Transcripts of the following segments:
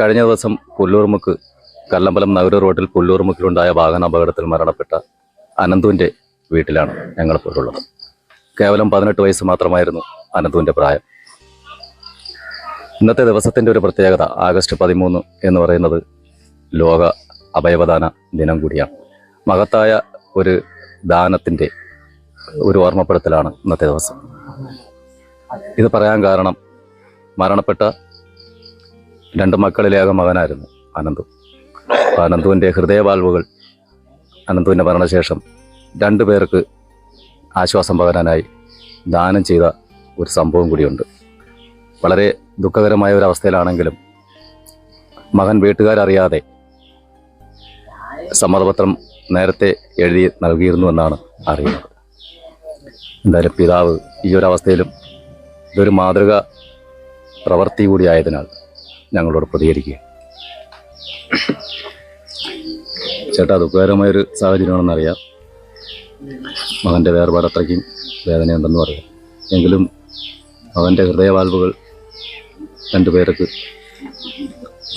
കഴിഞ്ഞ ദിവസം പുല്ലൂർമുക്ക് കല്ലമ്പലം നഗര റോഡിൽ പുല്ലൂർമുക്കിലുണ്ടായ വാഹന അപകടത്തിൽ മരണപ്പെട്ട അനന്തുവിന്റെ വീട്ടിലാണ് ഞങ്ങൾ ഉള്ളത് കേവലം പതിനെട്ട് വയസ്സ് മാത്രമായിരുന്നു അനന്തുവിന്റെ പ്രായം. ഇന്നത്തെ ദിവസത്തിന്റെ ഒരു പ്രത്യേകത ആഗസ്റ്റ് പതിമൂന്ന് എന്ന് പറയുന്നത് ലോക അഭയവദാന ദിനം കൂടിയാണ്. മഹത്തായ ഒരു ദാനത്തിന്റെ ഒരു ഓർമ്മപ്പെടുത്തലാണ് ഇന്നത്തെ ദിവസം. ഇത് പറയാൻ കാരണം മരണപ്പെട്ട രണ്ട് മക്കളിലേക മകനായിരുന്നു അനന്തു. അനന്തുവിന്റെ ഹൃദയവാൽവുകൾ അനന്തുവിന്റെ മരണശേഷം രണ്ടു പേർക്ക് ആശ്വാസം പകരാനായി ദാനം ചെയ്ത ഒരു സംഭവം കൂടിയുണ്ട്. വളരെ ദുഃഖകരമായ ഒരു അവസ്ഥയിലാണെങ്കിലും മകൻ വീട്ടുകാരറിയാതെ സമ്മതപത്രം നേരത്തെ എഴുതി നൽകിയിരുന്നു എന്നാണ് അറിയുന്നത്. എന്തായാലും പിതാവ് ഈ ഒരു അവസ്ഥയിലും ഇതൊരു മാതൃക പ്രവൃത്തി കൂടിയായതിനാൽ ഞങ്ങളോട് പ്രതികരിക്കുക. ചേട്ടാ ദുഃഖകരമായൊരു സാഹചര്യമാണെന്നറിയാം. മകന്റെ വേർപാട് അത്രയ്ക്കും വേദനയുണ്ടെന്ന് പറയാം. എങ്കിലും അവന്റെ ഹൃദയവാൽവുകൾ രണ്ടുപേർക്ക്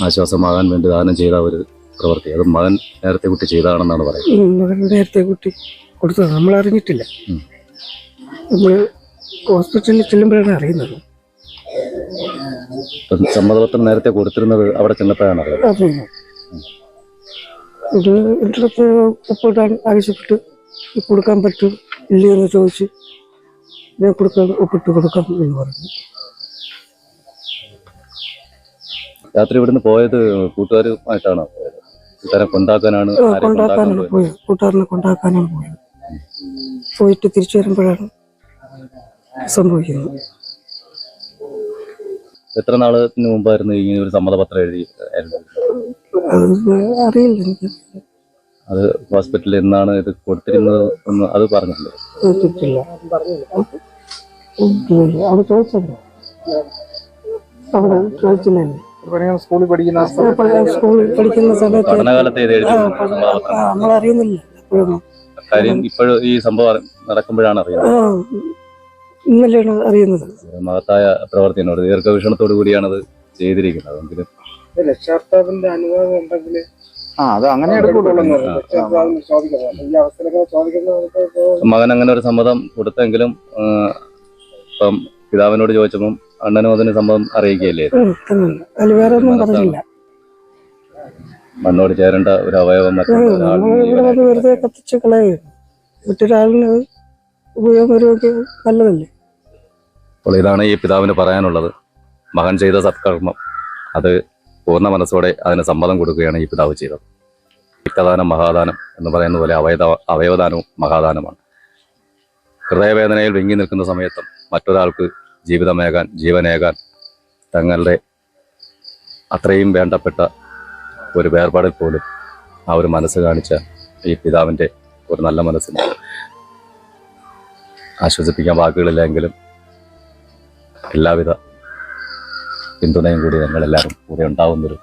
ആശ്വാസമാകാൻ വേണ്ടി ദാനം ചെയ്ത ഒരു പ്രവൃത്തി. അത് മകൻ നേരത്തെ കുട്ടി ചെയ്തതാണെന്നാണ് പറയുന്നത്. മകൻ നേരത്തെ കുട്ടി കൊടുത്തത് നമ്മൾ അറിഞ്ഞിട്ടില്ല നമ്മൾ ഹോസ്പിറ്റലിൽ ചെല്ലുമ്പോഴാണ് അറിയുന്നത്. സമ്മതപത്രം നേരത്തെ കൊടുത്തിരുന്നത് അവിടെ ചെന്നപ്പോഴാണ് ഇത് ഒപ്പിടാൻ ആവശ്യപ്പെട്ട് കൊടുക്കാൻ പറ്റും ഇല്ലേ എന്ന് ചോദിച്ച് ഞാൻ കൊടുക്കാൻ ഒപ്പിട്ട് കൊടുക്കാം എന്ന് പറഞ്ഞു. രാത്രി ഇവിടുന്ന് പോയത് കൂട്ടുകാരുമായിട്ടാണോ പോയത്? കൂട്ടുകാരെ കൊണ്ടാക്കാനാണ് ആരെ കൊണ്ടാക്കാനാണ് പോയത്. പോയത്? കൂട്ടുകാരനെ കൊണ്ടാക്കാനാണ് പോയത്. പോയിട്ട് തിരിച്ചു വരുമ്പോഴാണ് സംഭവിക്കുന്നത്. എത്ര നാൾ മുമ്പായിരുന്നു ഇങ്ങനെ ഒരു സമ്മതപത്രം എഴുതി അറിയില്ല. എനിക്ക് അത് ഹോസ്പിറ്റലിൽ എന്നാണ് ഇത് കൊടുത്തിരുന്നത് എന്ന് അത് പറഞ്ഞില്ലേ? അവിടെ ചോദിച്ചല്ലോ അവിടെ ചോദിച്ചില്ലല്ലേ? സ്കൂളിൽ പഠിക്കുന്ന സ്കൂളിൽ പഠിക്കുന്ന സമയത്ത് നമ്മളറിയുന്നില്ല ഇപ്പോഴും ഈ സംഭവം നടക്കുമ്പോഴാണ് അറിയുന്നത്. ഇന്നലെയാണ് അറിയുന്നത്. മഹത്തായ പ്രവർത്തിയാണ്. ഒരു ദീർഘവീക്ഷണത്തോടു കൂടിയാണ് അത് ചെയ്തിരിക്കുന്നത് എങ്കിലും രക്ഷാകർത്താവിന്റെ അനുവാദം ഉണ്ടെങ്കിൽ ആ അത് അങ്ങനെ മകൻ അങ്ങനെ ഒരു സമ്മതം കൊടുത്തെങ്കിലും ഇപ്പം പിതാവിനോട് ചോദിച്ചപ്പം അണ്ണനും അതിന് സമ്മതം അറിയിക്കുകയല്ലേ? വേറെ ഒന്നും പറഞ്ഞില്ല. മണ്ണോട് ചേരേണ്ട ഒരു അവയവം വന്ന് വെറുതെ കത്തിച്ച് കളയുക മറ്റൊരാളിന് ഉപയോഗം വരുമൊക്കെ നല്ലതല്ലേ? അപ്പോൾ ഇതാണ് ഈ പിതാവിന് പറയാനുള്ളത്. മകൻ ചെയ്ത സത്കർമ്മം അത് പൂർണ മനസ്സോടെ അതിന് സമ്മതം കൊടുക്കുകയാണ് ഈ പിതാവ് ചെയ്തത്. ഇക്കദാനം മഹാദാനം എന്ന് പറയുന്ന പോലെ അവയദ അവയവദാനവും മഹാദാനമാണ്. ഹൃദയവേദനയിൽ വിങ്ങി നിൽക്കുന്ന സമയത്തും മറ്റൊരാൾക്ക് ജീവിതമേകാൻ ജീവനേകാൻ തങ്ങളുടെ അത്രയും വേണ്ടപ്പെട്ട ഒരു വേർപാടിൽ പോലും ആ ഒരു മനസ്സ് കാണിച്ച ഈ പിതാവിന്റെ ഒരു നല്ല മനസ്സിന് ആശ്വസിപ്പിക്കാൻ വാക്കുകളില്ലെങ്കിലും എല്ലാവിധ പിന്തുണയും കൂടി ഞങ്ങളെല്ലാവരും കൂടെ ഉണ്ടാവുന്നൊരു